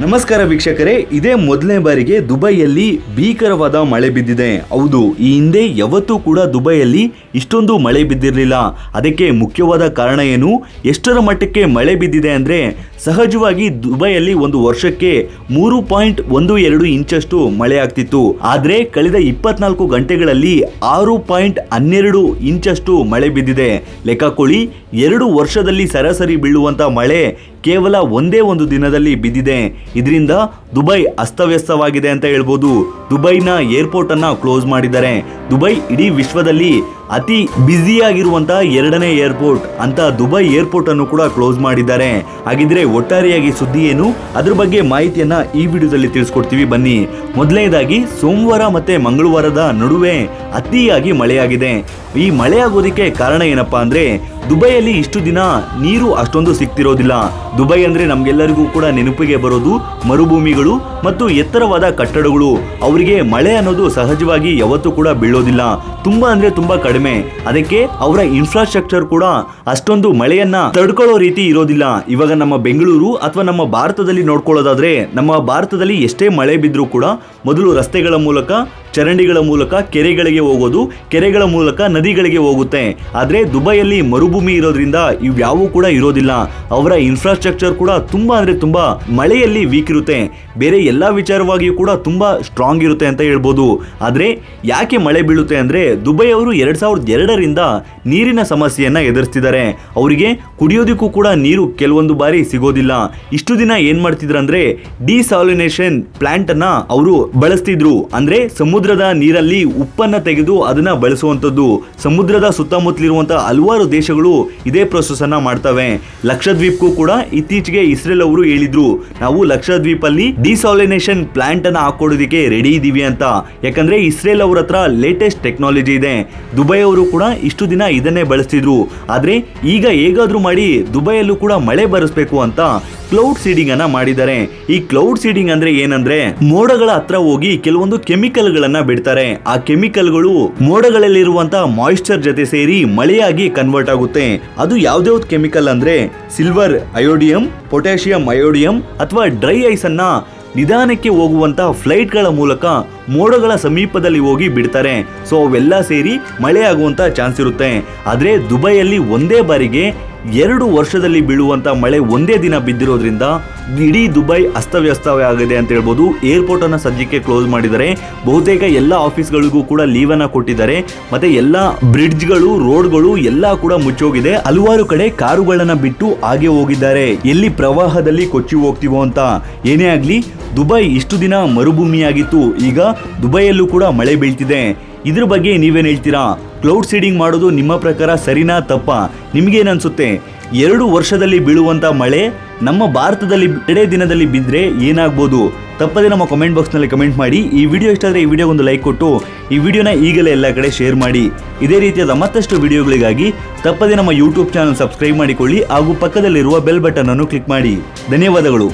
ನಮಸ್ಕಾರ ವೀಕ್ಷಕರೇ, ಇದೇ ಮೊದಲನೇ ಬಾರಿಗೆ ದುಬೈಯಲ್ಲಿ ಭೀಕರವಾದ ಮಳೆ ಬಿದ್ದಿದೆ. ಹೌದು, ಈ ಹಿಂದೆ ಯಾವತ್ತೂ ಕೂಡ ದುಬೈಯಲ್ಲಿ ಇಷ್ಟೊಂದು ಮಳೆ ಬಿದ್ದಿರಲಿಲ್ಲ. ಅದಕ್ಕೆ ಮುಖ್ಯವಾದ ಕಾರಣ ಏನು? ಎಷ್ಟರ ಮಟ್ಟಕ್ಕೆ ಮಳೆ ಬಿದ್ದಿದೆ ಅಂದರೆ, ಸಹಜವಾಗಿ ದುಬೈಯಲ್ಲಿ ಒಂದು ವರ್ಷಕ್ಕೆ ಮೂರು ಪಾಯಿಂಟ್ ಒಂದು ಎರಡು ಇಂಚಷ್ಟು ಮಳೆ ಆಗ್ತಿತ್ತು. ಆದರೆ, ಕಳೆದ ಇಪ್ಪತ್ನಾಲ್ಕು ಗಂಟೆಗಳಲ್ಲಿ ಆರು ಪಾಯಿಂಟ್ ಹನ್ನೆರಡು ಇಂಚಷ್ಟು ಮಳೆ ಬಿದ್ದಿದೆ. ಲೆಕ್ಕಕೊಳ್ಳಿ, ಎರಡು ವರ್ಷದಲ್ಲಿ ಸರಾಸರಿ ಬೀಳುವಂಥ ಮಳೆ ಕೇವಲ ಒಂದೇ ಒಂದು ದಿನದಲ್ಲಿ ಬಿದ್ದಿದೆ. ಇದರಿಂದ ದುಬೈ ಅಸ್ತವ್ಯಸ್ತವಾಗಿದೆ ಅಂತ ಹೇಳ್ಬೋದು. ದುಬೈನ ಏರ್ಪೋರ್ಟ್ ಅನ್ನ ಕ್ಲೋಸ್ ಮಾಡಿದ್ದಾರೆ. ದುಬೈ ಇಡೀ ವಿಶ್ವದಲ್ಲಿ ಅತಿ ಬ್ಯುಸಿಯಾಗಿರುವಂತಹ ಎರಡನೇ ಏರ್ಪೋರ್ಟ್ ಅಂತ ದುಬೈ ಏರ್ಪೋರ್ಟ್ ಅನ್ನು ಕೂಡ ಕ್ಲೋಸ್ ಮಾಡಿದ್ದಾರೆ. ಹಾಗಿದ್ರೆ ಒಟ್ಟಾರೆಯಾಗಿ ಸುದ್ದಿ ಏನು? ಅದ್ರ ಬಗ್ಗೆ ಮಾಹಿತಿಯನ್ನ ಈ ವಿಡಿಯೋದಲ್ಲಿ ತಿಳಿಸ್ಕೊಡ್ತೀವಿ. ಬನ್ನಿ. ಮೊದಲನೇದಾಗಿ, ಸೋಮವಾರ ಮತ್ತೆ ಮಂಗಳವಾರದ ನಡುವೆ ಅತಿಯಾಗಿ ಮಳೆಯಾಗಿದೆ. ಈ ಮಳೆಯಾಗೋದಕ್ಕೆ ಕಾರಣ ಏನಪ್ಪಾ ಅಂದ್ರೆ, ದುಬೈಯಲ್ಲಿ ಇಷ್ಟು ದಿನ ನೀರು ಅಷ್ಟೊಂದು ಸಿಗ್ತಿರೋದಿಲ್ಲ. ದುಬೈ ಅಂದ್ರೆ ನಮ್ಗೆಲ್ಲರಿಗೂ ಕೂಡ ನೆನಪಿಗೆ ಬರೋದು ಮರುಭೂಮಿಗಳು ಮತ್ತು ಎತ್ತರವಾದ ಕಟ್ಟಡಗಳು. ಅವರಿಗೆ ಮಳೆ ಅನ್ನೋದು ಸಹಜವಾಗಿ ಯಾವತ್ತೂ ಕೂಡ ಬೀಳೋದಿಲ್ಲ. ತುಂಬಾ ಅಂದ್ರೆ ತುಂಬಾ ಅದಕ್ಕೆ ಅವರ ಇನ್ಫ್ರಾಸ್ಟ್ರಕ್ಚರ್ ಕೂಡ ಅಷ್ಟೊಂದು ಮಳೆಯನ್ನ ತಡ್ಕೊಳ್ಳೋ ರೀತಿ ಇರೋದಿಲ್ಲ. ಇವಾಗ ನಮ್ಮ ಬೆಂಗಳೂರು ಅಥವಾ ನಮ್ಮ ಭಾರತದಲ್ಲಿ ನೋಡ್ಕೊಳ್ಳೋದಾದ್ರೆ ನಮ್ಮ ಭಾರತದಲ್ಲಿ ಎಷ್ಟೇ ಮಳೆ ಬಿದ್ರೂ ಕೂಡ ಮೊದಲು ರಸ್ತೆಗಳ ಮೂಲಕ ಚರಂಡಿಗಳ ಮೂಲಕ ಕೆರೆಗಳಿಗೆ ಹೋಗೋದು, ಕೆರೆಗಳ ಮೂಲಕ ನದಿಗಳಿಗೆ ಹೋಗುತ್ತೆ. ಆದ್ರೆ ದುಬೈಯಲ್ಲಿ ಮರುಭೂಮಿ ಇರೋದ್ರಿಂದ ಇವ್ಯಾವೂ ಕೂಡ ಇರೋದಿಲ್ಲ. ಅವರ ಇನ್ಫ್ರಾಸ್ಟ್ರಕ್ಚರ್ ಕೂಡ ತುಂಬಾ ಅಂದ್ರೆ ತುಂಬಾ ಮಳೆಯಲ್ಲಿ ವೀಕ್ ಇರುತ್ತೆ. ಬೇರೆ ಎಲ್ಲಾ ವಿಚಾರವಾಗಿಯೂ ಕೂಡ ತುಂಬಾ ಸ್ಟ್ರಾಂಗ್ ಇರುತ್ತೆ ಅಂತ ಹೇಳ್ಬೋದು. ಆದ್ರೆ ಯಾಕೆ ಮಳೆ ಬೀಳುತ್ತೆ ಅಂದ್ರೆ ದುಬೈ ಅವರು ಎರಡು ಸಾವಿರದ ಎರಡರಿಂದ ನೀರಿನ ಸಮಸ್ಯೆಯನ್ನು ಎದುರಿಸ್ತಿದ್ದಾರೆ. ಅವರಿಗೆ ಕುಡಿಯೋದಕ್ಕೂ ಕೂಡ ನೀರು ಕೆಲವೊಂದು ಬಾರಿ ಸಿಗೋದಿಲ್ಲ. ಇಷ್ಟು ದಿನ ಏನು ಮಾಡ್ತಿದ್ರು ಅಂದ್ರೆ ಡಿಸಾಲಿನೇಷನ್ ಪ್ಲಾಂಟ್ ಅನ್ನ ಅವರು ಬಳಸ್ತಿದ್ರು. ಅಂದ್ರೆ ಸಮುದ್ರದ ನೀರಲ್ಲಿ ಉಪ್ಪನ್ನು ತೆಗೆದು ಅದನ್ನು ಬಳಸುವಂಥದ್ದು. ಸಮುದ್ರದ ಸುತ್ತಮುತ್ತಲಿರುವಂಥ ಹಲವಾರು ದೇಶಗಳು ಇದೇ ಪ್ರೊಸೆಸ್ ಮಾಡ್ತವೆ. ಲಕ್ಷದ್ವೀಪ್ಗೂ ಕೂಡ ಇತ್ತೀಚೆಗೆ ಇಸ್ರೇಲ್ ಅವರು ಹೇಳಿದ್ರು, ನಾವು ಲಕ್ಷದ್ವೀಪಲ್ಲಿ ಡಿಸಾಲಿನೇಷನ್ ಪ್ಲಾಂಟ್ ಅನ್ನು ಹಾಕೊಡೋದಕ್ಕೆ ರೆಡಿ ಇದೀವಿ ಅಂತ. ಯಾಕಂದ್ರೆ ಇಸ್ರೇಲ್ ಅವ್ರ ಹತ್ರ ಲೇಟೆಸ್ಟ್ ಟೆಕ್ನಾಲಜಿ ಇದೆ. ದುಬೈ ಅವರು ಕೂಡ ಇಷ್ಟು ದಿನ ಇದನ್ನೇ ಬಳಸ್ತಿದ್ರು. ಆದ್ರೆ ಈಗ ಹೇಗಾದ್ರೂ ಮಾಡಿ ದುಬೈಯಲ್ಲೂ ಕೂಡ ಮಳೆ ಬರೆಸ್ಬೇಕು ಅಂತ ಕ್ಲೌಡ್ ಸೀಡಿಂಗ್ ಅನ್ನ ಮಾಡಿದ್ದಾರೆ. ಈ ಕ್ಲೌಡ್ ಸೀಡಿಂಗ್ ಅಂದ್ರೆ ಏನಂದ್ರೆ ಮೋಡಗಳ ಹತ್ರ ಹೋಗಿ ಕೆಲವೊಂದು ಕೆಮಿಕಲ್ ಗಳನ್ನ ಬಿಡ್ತಾರೆ. ಆ ಕೆಮಿಕಲ್ಗಳು ಮೋಡಗಳಲ್ಲಿರುವಂತಹ ಮಾಯಿಶ್ಚರ್ ಜೊತೆ ಸೇರಿ ಮಳೆಯಾಗಿ ಕನ್ವರ್ಟ್ ಆಗುತ್ತೆ. ಅದು ಯಾವ್ದ್ಯಾವ್ದು ಕೆಮಿಕಲ್ ಅಂದ್ರೆ ಸಿಲ್ವರ್ ಅಯೋಡಿಯಂ ಪೊಟ್ಯಾಷಿಯಂ ಅಯೋಡಿಯಂ ಅಥವಾ ಡ್ರೈ ಐಸ್ ಅನ್ನ ನಿಧಾನಕ್ಕೆ ಹೋಗುವಂತ ಫ್ಲೈಟ್ಗಳ ಮೂಲಕ ಮೋಡಗಳ ಸಮೀಪದಲ್ಲಿ ಹೋಗಿ ಬಿಡ್ತಾರೆ. ಸೊ ಅವೆಲ್ಲ ಸೇರಿ ಮಳೆ ಆಗುವಂತ ಚಾನ್ಸ್ ಇರುತ್ತೆ. ಆದ್ರೆ ದುಬೈಯಲ್ಲಿ ಒಂದೇ ಬಾರಿಗೆ ಎರಡು ವರ್ಷದಲ್ಲಿ ಬೀಳುವಂತ ಮಳೆ ಒಂದೇ ದಿನ ಬಿದ್ದಿರೋದ್ರಿಂದ ಇಡೀ ದುಬೈ ಅಸ್ತವ್ಯಸ್ತವೇ ಆಗಿದೆ ಅಂತ ಹೇಳ್ಬೋದು. ಏರ್ಪೋರ್ಟ್ ಅನ್ನ ಸದ್ಯಕ್ಕೆ ಕ್ಲೋಸ್ ಮಾಡಿದ್ದಾರೆ. ಬಹುತೇಕ ಎಲ್ಲ ಆಫೀಸ್ಗಳಿಗೂ ಕೂಡ ಲೀವ್ ಅನ್ನ ಕೊಟ್ಟಿದ್ದಾರೆ. ಮತ್ತೆ ಎಲ್ಲ ಬ್ರಿಡ್ಜ್ಗಳು ರೋಡ್ಗಳು ಎಲ್ಲ ಕೂಡ ಮುಚ್ಚೋಗಿದೆ. ಹಲವಾರು ಕಡೆ ಕಾರುಗಳನ್ನ ಬಿಟ್ಟು ಹಾಗೆ ಹೋಗಿದ್ದಾರೆ. ಎಲ್ಲಿ ಪ್ರವಾಹದಲ್ಲಿ ಕೊಚ್ಚಿ ಹೋಗ್ತೀವೋ ಅಂತ ಏನೇ ಆಗ್ಲಿ, ದುಬೈ ಇಷ್ಟು ದಿನ ಮರುಭೂಮಿಯಾಗಿತ್ತು. ಈಗ ದುಬೈಯಲ್ಲೂ ಕೂಡ ಮಳೆ ಬೀಳ್ತಿದೆ. ಇದ್ರ ಬಗ್ಗೆ ನೀವೇನು ಹೇಳ್ತೀರಾ? ಕ್ಲೌಡ್ ಸೀಡಿಂಗ್ ಮಾಡೋದು ನಿಮ್ಮ ಪ್ರಕಾರ ಸರಿನಾ ತಪ್ಪ? ನಿಮಗೇನನ್ಸುತ್ತೆ? ಎರಡು ವರ್ಷದಲ್ಲಿ ಬೀಳುವಂಥ ಮಳೆ ನಮ್ಮ ಭಾರತದಲ್ಲಿ ಎರಡೇ ದಿನದಲ್ಲಿ ಬಿದ್ದರೆ ಏನಾಗ್ಬೋದು? ತಪ್ಪದೆ ನಮ್ಮ ಕಮೆಂಟ್ ಬಾಕ್ಸ್ನಲ್ಲಿ ಕಮೆಂಟ್ ಮಾಡಿ. ಈ ವಿಡಿಯೋ ಇಷ್ಟ ಆದರೆ ಈ ವಿಡಿಯೋ ಒಂದು ಲೈಕ್ ಕೊಟ್ಟು, ಈ ವಿಡಿಯೋನ ಈಗಲೇ ಎಲ್ಲ ಕಡೆ ಶೇರ್ ಮಾಡಿ. ಇದೇ ರೀತಿಯಾದ ಮತ್ತಷ್ಟು ವಿಡಿಯೋಗಳಿಗಾಗಿ ತಪ್ಪದೆ ನಮ್ಮ ಯೂಟ್ಯೂಬ್ ಚಾನಲ್ ಸಬ್ಸ್ಕ್ರೈಬ್ ಮಾಡಿಕೊಳ್ಳಿ ಹಾಗೂ ಪಕ್ಕದಲ್ಲಿರುವ ಬೆಲ್ ಬಟನ್ ಅನ್ನು ಕ್ಲಿಕ್ ಮಾಡಿ. ಧನ್ಯವಾದಗಳು.